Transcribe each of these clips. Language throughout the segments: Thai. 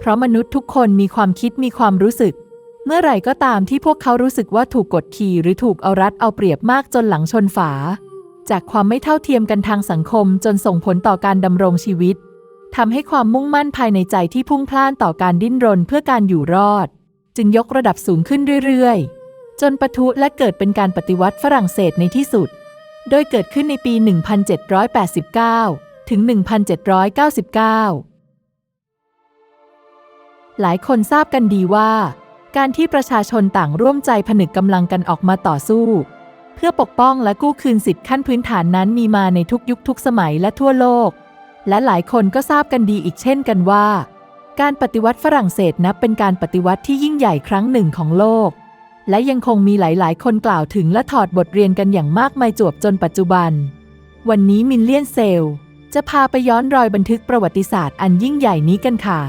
เพราะมนุษย์ทุกคนมีความคิดมีความรู้สึก เมื่อไหร่ก็ตามที่พวกเขารู้สึกว่าถูกกดขี่หรือถูกเอารัดเอาเปรียบมากจนหลังชนฝา จากความไม่เท่าเทียมกันทางสังคมจนส่งผลต่อการดำรงชีวิตทำให้ความมุ่งมั่นภายในใจที่พุ่งพล่านต่อการดิ้นรนเพื่อการอยู่รอด จึงยกระดับสูงขึ้นเรื่อยๆ จนปะทุและเกิดเป็นการปฏิวัติฝรั่งเศสในที่สุด โดยเกิดขึ้นในปี 1789 ถึง 1799 หลายคนทราบกันดีว่า การที่ประชาชนต่างร่วมใจผนึกกำลังกันออกมาต่อสู้ เพื่อปกป้องและกู้คืนสิทธิขั้นพื้นฐานนั้นมีมาในทุกยุคทุกสมัยและทั่วโลก และหลายคนก็ทราบกันดีอีกเช่นกันว่า การปฏิวัติฝรั่งเศสนับเป็นการปฏิวัติที่ยิ่งใหญ่ครั้งหนึ่งของโลก และยังคงมีหลาย ๆ คนกล่าวถึงและถอดบทเรียนกันอย่างมากมายจวบจนปัจจุบัน วันนี้มินเลียนเซลจะพาไปย้อนรอยบันทึกประวัติศาสตร์อันยิ่งใหญ่นี้กันค่ะ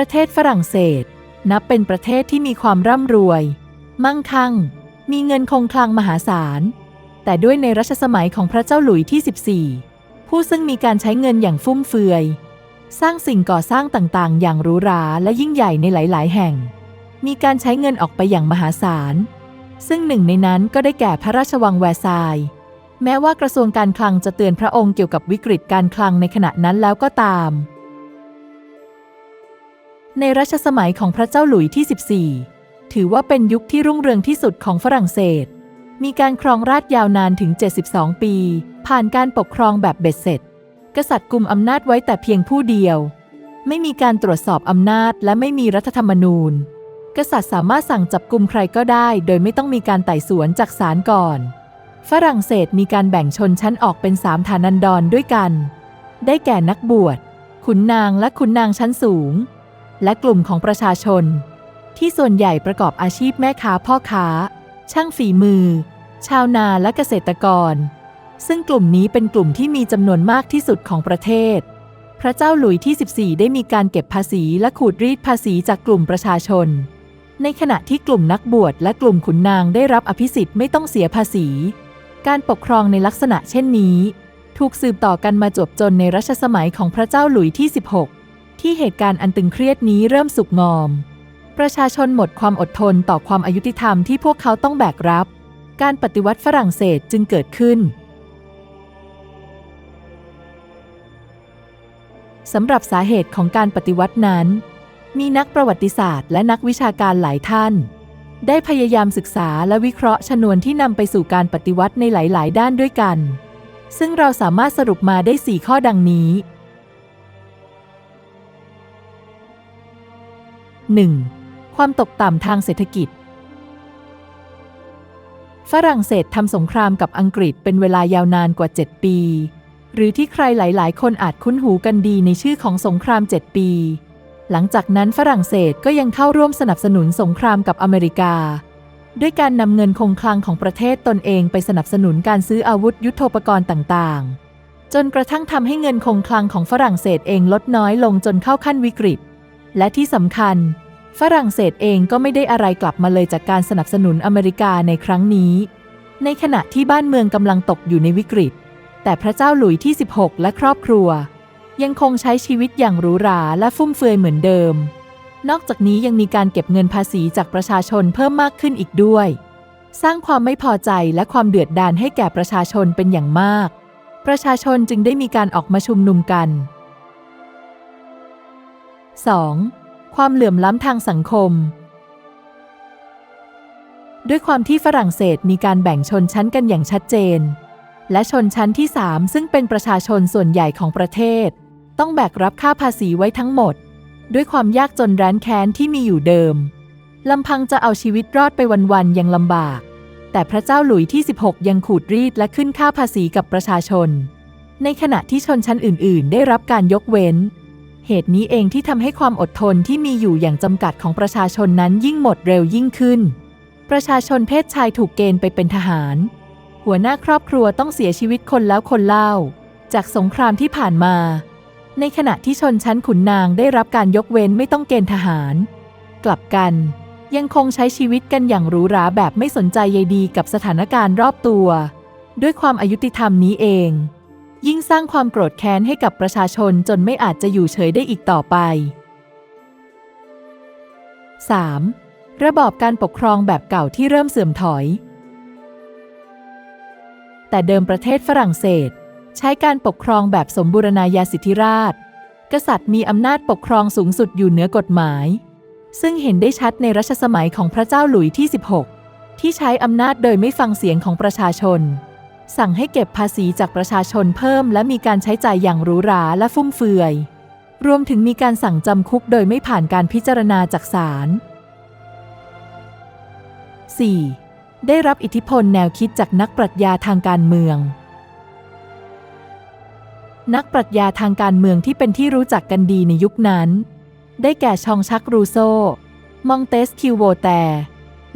ประเทศฝรั่งเศส นับเป็นประเทศที่มีความร่ำรวย มั่งคั่ง มีเงินคงคลังมหาศาล แต่ด้วยในรัชสมัยของพระเจ้าหลุยที่ 14 ผู้ซึ่งมีการใช้เงินอย่างฟุ่มเฟือย สร้างสิ่งก่อสร้างต่างๆ อย่างหรูหราและยิ่งใหญ่ในหลาย ๆ แห่ง มีการใช้เงินออกไปอย่างมหาศาล ซึ่งหนึ่งในนั้นก็ได้แก่พระราชวังแวร์ซายน์แม้ว่ากระทรวงการคลังจะเตือนพระองค์เกี่ยวกับวิกฤตการคลังในขณะนั้นแล้วก็ตาม ในรัชสมัยของพระเจ้าหลุยที่ 14 ถือว่าเป็นยุคที่รุ่งเรืองที่สุดของฝรั่งเศส มีการครองราชยาวนานถึง 72 ปี ผ่านการปกครองแบบเบ็ดเสร็จ กษัตริย์กุมอำนาจไว้แต่เพียงผู้เดียว ไม่มีการตรวจสอบอำนาจและไม่มีรัฐธรรมนูญ กษัตริย์สามารถสั่งจับกุมใครก็ได้ โดยไม่ต้องมีการไต่สวนจากศาลก่อน ฝรั่งเศสมีการแบ่งชนชั้นออกเป็นสามฐานันดรด้วยกัน ได้แก่นักบวช ขุนนางและขุนนางชั้นสูง และกลุ่มของประชาชน ที่ส่วนใหญ่ประกอบอาชีพแม่ค้าพ่อค้า ช่างฝีมือ ชาวนาและเกษตรกร ซึ่งกลุ่มนี้เป็นกลุ่มที่มีจำนวนมากที่สุดของประเทศ พระเจ้าหลุยที่ 14 ได้มีการเก็บภาษีและขูดรีดภาษีจากกลุ่มประชาชน ในขณะที่กลุ่มนักบวชและกลุ่มขุนนางได้รับอภิสิทธิ์ไม่ต้องเสียภาษี การปกครองในลักษณะเช่นนี้ ถูกสืบต่อกันมาจบจนในรัชสมัยของพระเจ้าหลุยที่ 16 ที่เหตุการณ์อันตึงเครียดนี้เริ่มสุกงอม ประชาชนหมดความอดทนต่อความอายุติธรรมที่พวกเขาต้องแบกรับ การปฏิวัติฝรั่งเศสจึงเกิดขึ้นสำหรับสาเหตุของการปฏิวัตินั้น มีนักประวัติศาสตร์และนักวิชาการหลายท่าน ได้พยายามศึกษาและวิเคราะห์ชนวนที่นำไปสู่การปฏิวัติในหลาย ๆ ด้านด้วยกัน ซึ่งเราสามารถสรุปมาได้ 4 ข้อดังนี้ 1. ความตกต่ำทางเศรษฐกิจ ฝรั่งเศสทำสงครามกับอังกฤษเป็นเวลายาวนานกว่า 7 ปี หรือที่ใครหลาย ๆ คนอาจคุ้นหูกันดีในชื่อของสงคราม 7 ปี หลังจากนั้นฝรั่งเศสก็ยังเข้าร่วมสนับสนุนสงครามกับอเมริกา ด้วยการนำเงินคงคลังของประเทศตนเองไปสนับสนุนการซื้ออาวุธยุโทโธปกรณ์ต่าง ๆ จนกระทั่งทำให้เงินคงคลังของฝรั่งเศสเองลดน้อยลงจนเข้าขั้นวิกฤต และที่สำคัญ ฝรั่งเศสเองก็ไม่ได้อะไรกลับมาเลยจากการสนับสนุนอเมริกาในครั้งนี้ ในขณะที่บ้านเมืองกำลังตกอยู่ในวิกฤต แต่พระเจ้าหลุยที่ 16 และครอบครัว ยังคงใช้ชีวิตอย่างหรูหราและฟุ่มเฟือยเหมือนเดิม นอกจากนี้ยังมีการเก็บเงินภาษีจากประชาชนเพิ่มมากขึ้นอีกด้วย สร้างความไม่พอใจและความเดือดดาลให้แก่ประชาชนเป็นอย่างมาก ประชาชนจึงได้มีการออกมาชุมนุมกัน 2. ความเหลื่อมล้ำทางสังคม ด้วยความที่ฝรั่งเศสมีการแบ่งชนชั้นกันอย่างชัดเจน และชนชั้นที่ 3 ซึ่งเป็นประชาชนส่วนใหญ่ของประเทศ ต้องแบกรับค่าภาษีไว้ทั้งหมด ด้วยความยากจนร้านแค้นที่มีอยู่เดิมลำพังจะเอาชีวิตรอดไปวันๆยังลำบาก แต่พระเจ้าหลุยที่ 16 ยังขูดรีดและขึ้นค่าภาษีกับประชาชน ในขณะที่ชนชั้นอื่น ๆ ได้รับการยกเว้น เหตุนี้เองที่ทำให้ความอดทนที่มีอยู่อย่างจำกัดของประชาชนนั้นยิ่งหมดเร็วยิ่งขึ้น ประชาชนเพศชายถูกเกณฑ์ไปเป็นทหาร หัวหน้าครอบครัวต้องเสียชีวิตคนแล้วคนเล่า จากสงครามที่ผ่านมา ในขณะที่ชนชั้นขุนนางได้รับการยกเว้นไม่ต้องเกณฑ์ทหาร กลับกัน ยังคงใช้ชีวิตกันอย่างหรูหราแบบไม่สนใจใยดีกับสถานการณ์รอบตัว ด้วยความอายุติธรรมนี้เอง ยิ่งสร้างความโกรธแค้นให้กับประชาชนจนไม่อาจจะอยู่เฉยได้อีกต่อไป 3. ระบอบการปกครองแบบเก่าที่เริ่มเสื่อมถอย แต่เดิมประเทศฝรั่งเศส ใช้การปกครองแบบสมบูรณาญาสิทธิราช กษัตริย์มีอำนาจปกครองสูงสุดอยู่เหนือกฎหมาย ซึ่งเห็นได้ชัดในรัชสมัยของพระเจ้าหลุยที่ 16 ที่ใช้อำนาจโดยไม่ฟังเสียงของประชาชน สั่งให้เก็บภาษีจากประชาชนเพิ่ม และมีการใช้จ่ายอย่างหรูหราและฟุ่มเฟือย รวมถึงมีการสั่งจำคุกโดยไม่ผ่านการพิจารณาจากศาล 4. ได้รับอิทธิพลแนวคิดจากนักปรัชญาทางการเมือง นักปรัชญาทางการเมืองที่เป็นที่รู้จักกันดีในยุคนั้น ได้แก่ชองชักรูโซ มองเตสคิวโวแต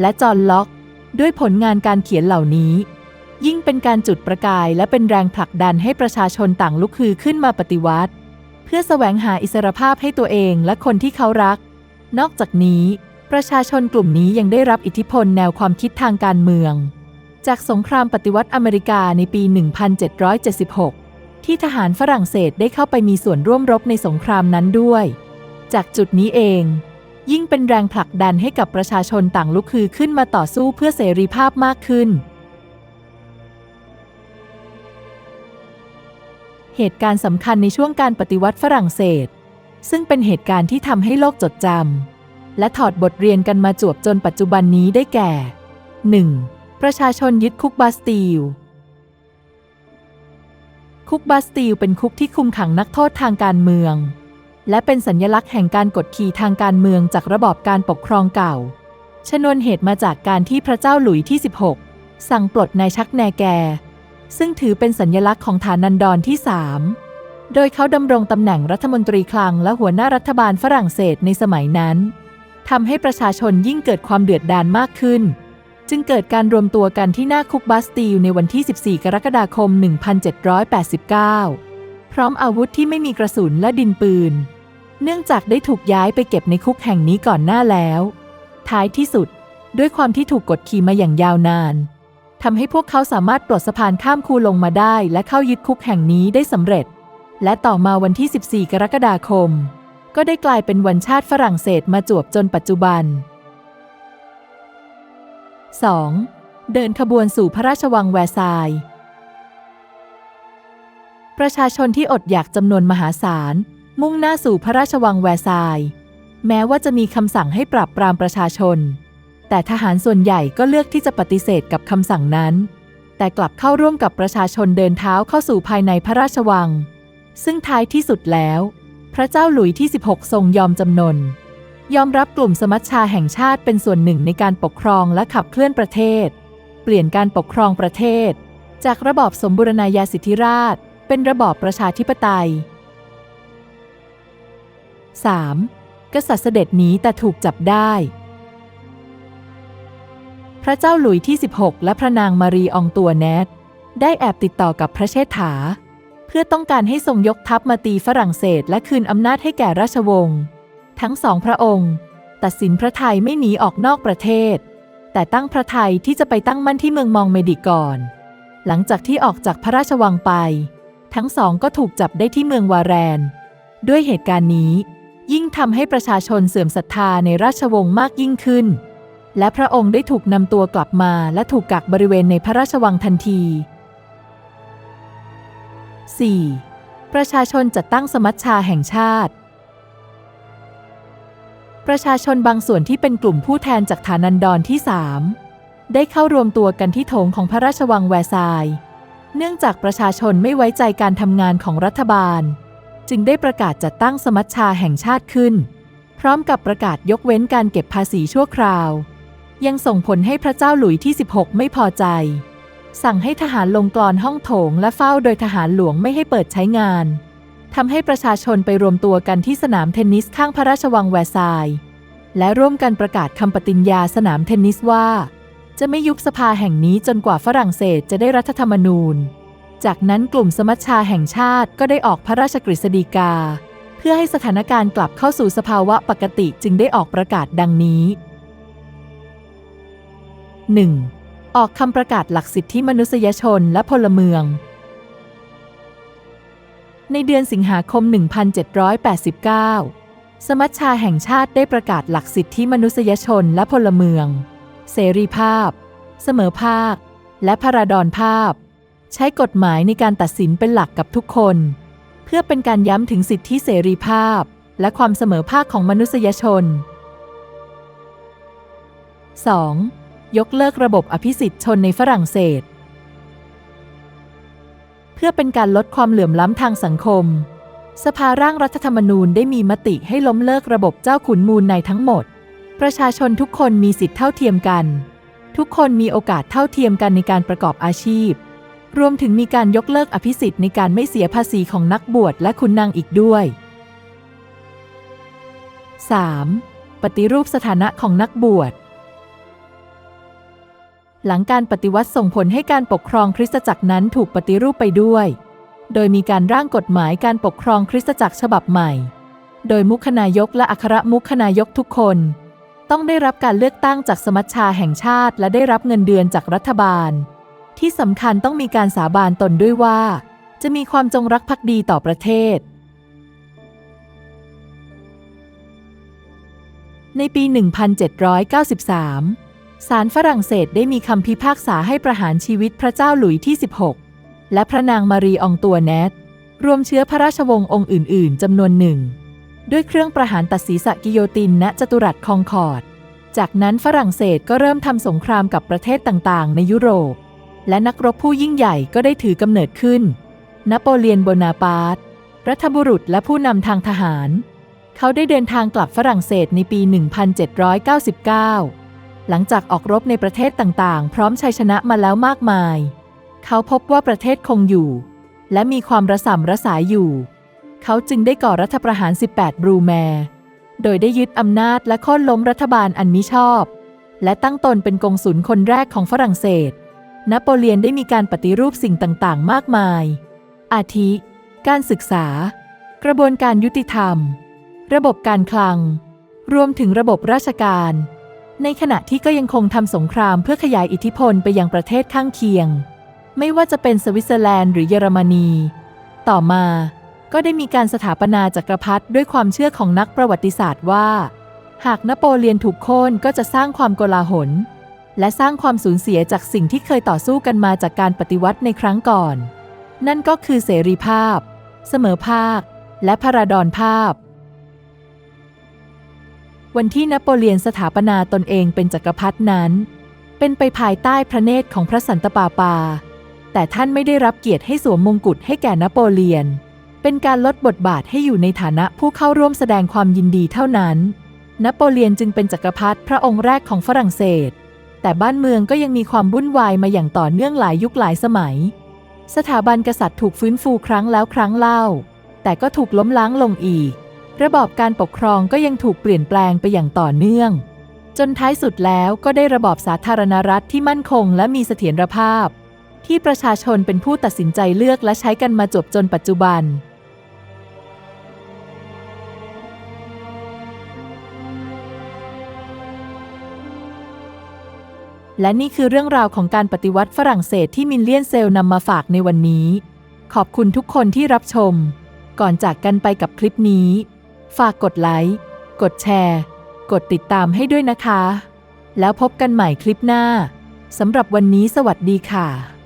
และจอห์นล็อก ด้วยผลงานการเขียนเหล่านี้ ยิ่งเป็นการจุดประกายและเป็นแรงผลักดันให้ประชาชนต่างลุกฮือขึ้นมาปฏิวัติ เพื่อแสวงหาอิสรภาพให้ตัวเองและคนที่เขารัก นอกจากนี้ ประชาชนกลุ่มนี้ยังได้รับอิทธิพลแนวความคิดทางการเมือง จากสงครามปฏิวัติอเมริกาในปี 1776 ที่ทหารฝรั่งเศสได้เข้าไปมีส่วนร่วมรบในสงครามนั้นด้วย จากจุดนี้เองยิ่งเป็นแรงผลักดันให้กับประชาชนต่างลุกฮือขึ้นมาต่อสู้เพื่อเสรีภาพมากขึ้น เหตุการณ์สำคัญในช่วงการปฏิวัติฝรั่งเศส ซึ่งเป็นเหตุการณ์ที่ทำให้โลกจดจำและถอดบทเรียนกันมาจวบจนปัจจุบันนี้ได้แก่ 1. ประชาชนยึดคุกบาสตีลคุกบาสตีลเป็นคุกที่คุมขังนักโทษทางการเมือง และเป็นสัญลักษณ์แห่งการกดขี่ทางการเมืองจากระบอบการปกครองเก่า ชนวนเหตุมาจากการที่พระเจ้าหลุยที่ 16 สั่งปลดนายชักแนแก ซึ่งถือเป็นสัญลักษณ์ของฐานันดรที่ 3 โดยเขาดำรงตำแหน่งรัฐมนตรีคลังและหัวหน้ารัฐบาลฝรั่งเศสในสมัยนั้นทำให้ประชาชนยิ่งเกิดความเดือดดาลมากขึ้น จึงเกิดการรวมตัวกันที่หน้าคุกบาสตีลในวันที่ 14 กรกฎาคม 1789 พร้อมอาวุธที่ไม่มีกระสุนและดินปืน เนื่องจากได้ถูกย้ายไปเก็บในคุกแห่งนี้ก่อนหน้าแล้ว ท้ายที่สุด ด้วยความที่ถูกกดขี่มาอย่างยาวนาน ทำให้พวกเขาสามารถปลดสะพานข้ามคูลงมาได้ และเข้ายึดคุกแห่งนี้ได้สำเร็จ และต่อมาวันที่ 14 กรกฎาคม ก็ได้กลายเป็นวันชาติฝรั่งเศสมาจวบจนปัจจุบัน 2. เดินขบวนสู่พระราชวังแวร์ซายน์ประชาชนที่อดอยากจำนวนมหาศาล มุ่งหน้าสู่พระราชวังแวร์ซายน์แม้ว่าจะมีคำสั่งให้ปราบปรามประชาชน แต่ทหารส่วนใหญ่ก็เลือกที่จะปฏิเสธกับคำสั่งนั้น แต่กลับเข้าร่วมกับประชาชนเดินเท้าเข้าสู่ภายในพระราชวัง ซึ่งท้ายที่สุดแล้ว พระเจ้าหลุยที่ 16 ทรงยอมจำนน ยอมรับกลุ่มสมัชชาแห่งชาติเป็นส่วนหนึ่งในการปกครองและขับเคลื่อนประเทศ เปลี่ยนการปกครองประเทศ จากระบอบสมบูรณาญาสิทธิราช เป็นระบอบประชาธิปไตย 3. กษัตริย์เสด็จหนีแต่ถูกจับได้ พระเจ้าหลุยที่ 16 และพระนางมารีองตัวแนตได้แอบติดต่อกับพระเชษฐา เพื่อต้องการให้ทรงยกทัพมาตีฝรั่งเศสและคืนอำนาจให้แก่ราชวงศ์ทั้งสองพระองค์ ตัดสินพระไทยไม่หนีออกนอกประเทศ แต่ตั้งพระไทยที่จะไปตั้งมั่นที่เมืองมองเมดิก่อน หลังจากที่ออกจากพระราชวังไป ทั้งสองก็ถูกจับได้ที่เมืองวาแรน ด้วยเหตุการณ์นี้ ยิ่งทำให้ประชาชนเสื่อมศรัทธาในราชวงศ์มากยิ่งขึ้น และพระองค์ได้ถูกนำตัวกลับมาและถูกกักบริเวณในพระราชวังทันที 4. ประชาชนจัดตั้งสมัชชาแห่งชาติ ประชาชนบางส่วนที่เป็นกลุ่มผู้แทนจากฐานันดรที่ 3 ได้เข้ารวมตัวกันที่โถงของพระราชวังแวร์ซายน์เนื่องจากประชาชนไม่ไว้ใจการทำงานของรัฐบาล จึงได้ประกาศจัดตั้งสมัชชาแห่งชาติขึ้น พร้อมกับประกาศยกเว้นการเก็บภาษีชั่วคราว ยังส่งผลให้พระเจ้าหลุยที่ 16 ไม่พอใจ สั่งให้ทหารลงกรอนห้องโถงและเฝ้าโดยทหารหลวงไม่ให้เปิดใช้งานทำให้ประชาชนไปรวมตัวกันที่สนามเทนนิสข้างพระราชวังแวร์ซายน์และร่วมกันประกาศคำปฏิญญาสนามเทนนิสว่า จะไม่ยุบสภาแห่งนี้จนกว่าฝรั่งเศสจะได้รัฐธรรมนูญ จากนั้นกลุ่มสมัชชาแห่งชาติก็ได้ออกพระราชกฤษฎีกา เพื่อให้สถานการณ์กลับเข้าสู่สภาวะปกติจึงได้ออกประกาศดังนี้ 1. ออกคำประกาศหลักสิทธิมนุษยชนและพลเมือง ในเดือนสิงหาคม 1789 สมัชชาแห่งชาติได้ประกาศหลักสิทธิมนุษยชนและพลเมือง เสรีภาพ เสมอภาค และพราดอนภาพ ใช้กฎหมายในการตัดสินเป็นหลักกับทุกคน เพื่อเป็นการย้ำถึงสิทธิเสรีภาพ และความเสมอภาคของมนุษยชน 2. ยกเลิกระบบอภิสิทธิ์ชนในฝรั่งเศส เพื่อเป็นการลดความเหลื่อมล้ำทางสังคม สภาร่างรัฐธรรมนูญได้มีมติให้ล้มเลิกระบบเจ้าขุนมูลในทั้งหมด ประชาชนทุกคนมีสิทธิเท่าเทียมกัน ทุกคนมีโอกาสเท่าเทียมกันในการประกอบอาชีพ รวมถึงมีการยกเลิกอภิสิทธิ์ในการไม่เสียภาษีของนักบวชและคุณนางอีกด้วย 3. ปฏิรูปสถานะของนักบวช หลังการปฏิวัติส่งผลให้การปกครองคริสตจักรนั้นถูกปฏิรูปไปด้วย โดยมีการร่างกฎหมายการปกครองคริสตจักรฉบับใหม่ โดยมุขนายกและอัครมุขนายกทุกคน ต้องได้รับการเลือกตั้งจากสมัชชาแห่งชาติ และได้รับเงินเดือนจากรัฐบาล ที่สำคัญต้องมีการสาบานตนด้วยว่า จะมีความจงรักภักดีต่อประเทศ ในปี 1793 ศาลฝรั่งเศสได้มีคำพิพากษาให้ประหารชีวิตพระเจ้าหลุยที่ 16 และพระนางมารีองตัวแนตรวมเชื้อพระราชวงศ์องค์อื่น ๆจำนวนหนึ่ง ด้วยเครื่องประหารตัดศีรษะกิโยตินณจตุรัสคองคอร์ด จากนั้นฝรั่งเศสก็เริ่มทำสงครามกับประเทศต่าง ๆ ในยุโรป และนักรบผู้ยิ่งใหญ่ก็ได้ถือกำเนิดขึ้น นโปเลียนโบนาปาร์ตรัฐบุรุษและผู้นำทางทหาร เขาได้เดินทางกลับฝรั่งเศสในปี 1799 หลังจากออกรบในประเทศต่างๆ พร้อมชัยชนะมาแล้วมากมาย เขาพบว่าประเทศคงอยู่ และมีความระสำระสายอยู่ เขาจึงได้ก่อรัฐประหาร 18 บรูแมร์โดยได้ยึดอำนาจและค่นล้มรัฐบาลอันมิชอบ และตั้งตนเป็นกงสุลคนแรกของฝรั่งเศส นโปเลียนได้มีการปฏิรูปสิ่งต่างๆ มากมาย อาทิ การศึกษา กระบวนการยุติธรรม ระบบการคลัง รวมถึงระบบราชการ ในขณะที่ก็ยังคงทำสงครามเพื่อขยายอิทธิพลไปยังประเทศข้างเคียง ไม่ว่าจะเป็นสวิตเซอร์แลนด์หรือเยอรมนี ต่อมาก็ได้มีการสถาปนาจักรพรรดิด้วยความเชื่อของนักประวัติศาสตร์ว่า หากนโปเลียนถูกโค่นก็จะสร้างความโกลาหล และสร้างความสูญเสียจากสิ่งที่เคยต่อสู้กันมาจากการปฏิวัติในครั้งก่อน นั่นก็คือเสรีภาพ เสมอภาค และพราดอนภาพ วันที่นโปเลียนสถาปนาตนเองเป็นจักรพรรดินั้น เป็นไปภายใต้พระเนตรของพระสันตะปาปา แต่ท่านไม่ได้รับเกียรติให้สวมมงกุฎให้แก่นโปเลียน เป็นการลดบทบาทให้อยู่ในฐานะผู้เข้าร่วมแสดงความยินดีเท่านั้น นโปเลียนจึงเป็นจักรพรรดิพระองค์แรกของฝรั่งเศส แต่บ้านเมืองก็ยังมีความวุ่นวายมาอย่างต่อเนื่องหลายยุคหลายสมัย สถาบันกษัตริย์ถูกฟื้นฟูครั้งแล้วครั้งเล่า แต่ก็ถูกล้มล้างลงอีก ระบอบการปกครองก็ยังถูกเปลี่ยนแปลงไปอย่างต่อเนื่อง จนท้ายสุดแล้วก็ได้ระบอบสาธารณรัฐที่มั่นคงและมีเสถียรภาพ ที่ประชาชนเป็นผู้ตัดสินใจเลือกและใช้กันมาจบจนปัจจุบันและนี่คือเรื่องราวของการปฏิวัติฝรั่งเศสที่มินเลียนเซลนำมาฝากในวันนี้ ขอบคุณทุกคนที่รับชม ก่อนจากกันไปกับคลิปนี้ ฝากกดไลค์ กดแชร์ กดติดตามให้ด้วยนะคะ แล้วพบกันใหม่คลิปหน้าสำหรับวันนี้สวัสดีค่ะ